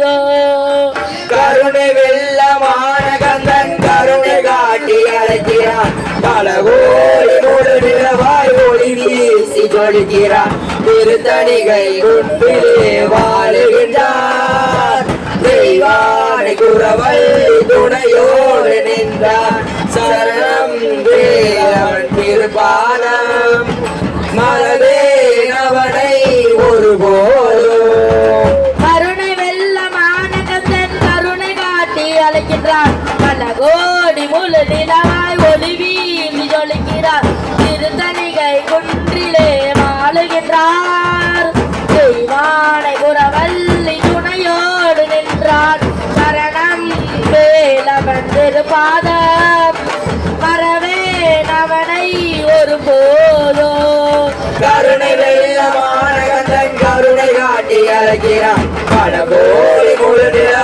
போதும் கருணை வெள்ளமான கந்தன் கருணை காட்டி அழைக்கிறான். பல நிலவாய் ஒளி வீசி திருத்தணிகை வாழுகின்றார். தெய்வானை துணையோடு நின்றார் சரணம் அழைக்கின்றான் பல கோடி முழு நிலவாய் ஒளி வீசி ஜொலிக்கிறார் திருத்தணிகை குன்றிலே வாழுகின்றார் தெய்வானை புறவல்லி துணையோடு நின்றான் சரணம் வேலவன் திருப்பாதம் மறவேன் அவனை ஒரு போதும் கருணை வெள்ளமான கந்தன் கருணை காட்டி அழைக்கிறான். பல கோடி முழு நிலவாய் ஒளி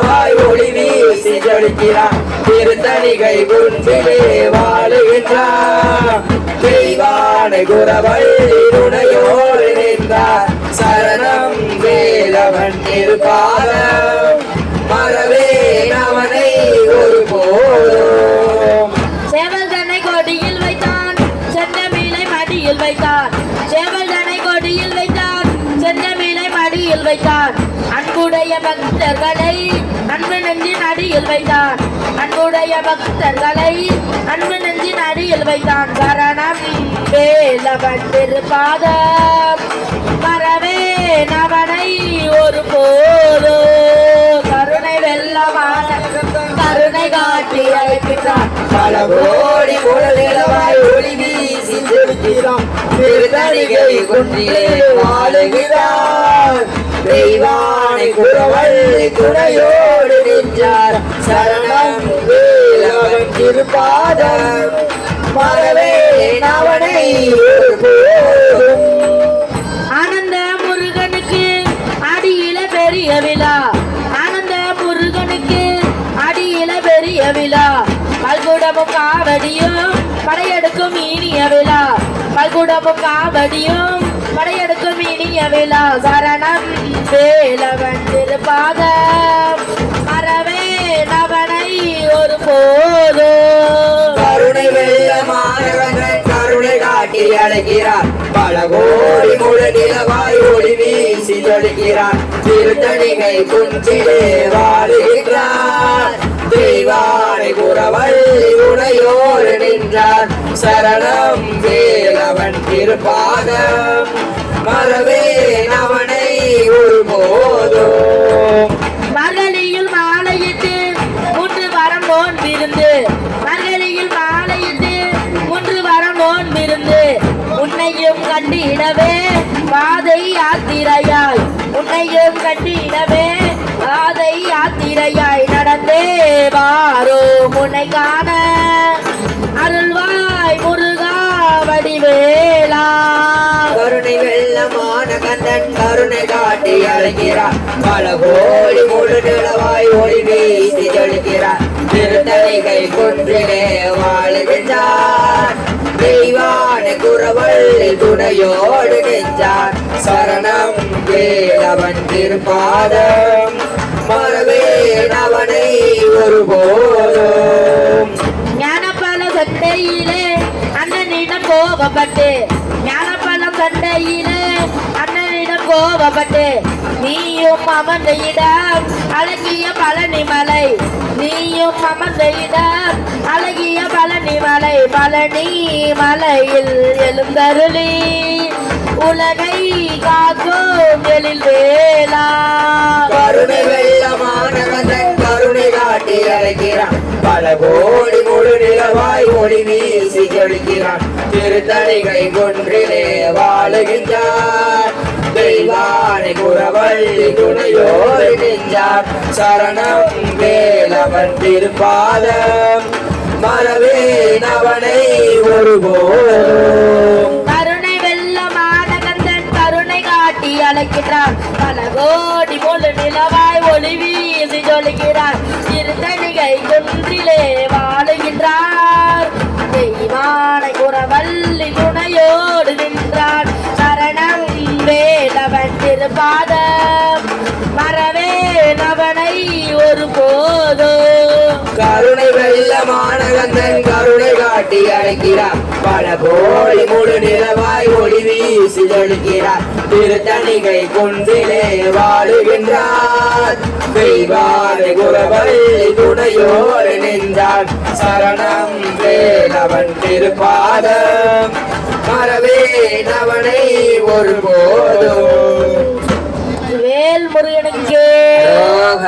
வீசி திருத்தணிகை குன்றிலே வாழுகின்றான் தெய்வான குரவள்ளி துணையோடு நின்றார். சரணம் வேலவன் இருப்பார மறவேன் அவனை ஒரு போதும் சேவல் தன்னை கொடியில் வைத்தான். செந்தமீனை மடியில் வைத்தான். சேவல் தன்னை கொடியில் வைத்தான். செந்தமீனை மடியில் வைத்தான். அன்புடைய பக்தர்களை அன்பு நெஞ்சின் அடியில் வைத்தான் அன்புடைய பக்தர்களை அன்பு நெஞ்சின் அடியில் வைத்தான் சரணம் வேலவன் திருப்பாதம். மறவேன் அவனை ஒரு போதோ கருணை வெள்ளமான கருணை காட்டி அழைக்கிறான் பல கோடி உடலாய் ஒளி வீசி செலுத்தினான் திருத்தணிகை கொண்டிலே வாழுகிறான் தெய்வானை குறவள்ளி துணையோடு நின்றார். சரணம் வேலவன் திருப்பாதம். மறவேன் அவனை ஒருபோதும். ஆனந்த முருகனுக்கு அடியில பெரிய விழா. ஆனந்த முருகனுக்கு அடியில பெரிய விழா. பல்குடமும் காவடியும் படையெடுக்கும் இனிய விழா. பல்குடமும் காவடியும் படையெடுக்கும் இனிய விழா சரணம் வேலவன் திருப்பாதம். மறவே நவனை ஒரு போதோ கருணை வெள்ளமானவன் கருணை காட்டி அழைக்கிறார். பல கோடி முழு நிலவாய் ஒளி வீசி தொழுகிறார். திருத்தணிகை குஞ்சிலே வாழுகிறார். தெய்வானை குறவள் உடையோடு நின்றார். சரணம் வே திருப்பாதம் மறவேன் அவனை ஒருபோதும் மகளியில் மாலையிட்டு மூன்று வாரம் நோன்பிருந்து மகளியில் மாலையிட்டு மூன்று வாரம் நோன்பிருந்து உன்னையும் கண்டிடவே பாதை யாத்திரையாய். உன்னையும் கண்டிடவே கந்தன் கருணை காட்டி அழைக்கிறார். பல கோடி முழு நிலவாய் ஒளி வீசி ஜொலிக்கிறார். திருத்தணிகை குன்றிலே வாழுகின்றார். தெய்வான குறவள்ளி துணையோடு நெஞ்சார் சரணம் வேலவன் திருப்பாதம். மறவேன் அவனை ஒருபோதும். சந்தையிலே அந்த அண்ணனிடம் கோபப்பட்டு அண்ணனிடம் நீயும் அமர்ந்த இடம் அழகிய பழனி மலை நீயும் அமர்ந்த இடம் அழகிய பழனி மலை பழனி மலையில் எழுந்தருளி உலகை காக்கும் எழில் வேளா. கருணை வெள்ளமான கருணை காட்டி அழைக்கிறான். பல கோடி முழு நிலவாய் ஒளி வீசி ஜொலிக்கிறான். திருத்தணிகை கொன்றிலே வாழுகின்றார். தெய்வானை குறவள்ளி துணையோடு நெஞ்சார் சரணம் வேலவன் திருப்பாதம். மறவேன் அவனை ஒருபோதும் ஒரு போதோ கருணை வெள்ளமான கந்தன் கருணை காட்டி அழைக்கிறார். பல கோழி முழு நிலவாய் ஒளி வீசி தெளிக்கிறார் திருத்தணிகை குன்றிலே வாழுகின்றார். தெய்வானை குரவல் துணையோடு நின்றான். சரணம் வேலவன் திருப்பாதம். மறவே நவனை ஒரு போதும் வேல் முருகனுக்கே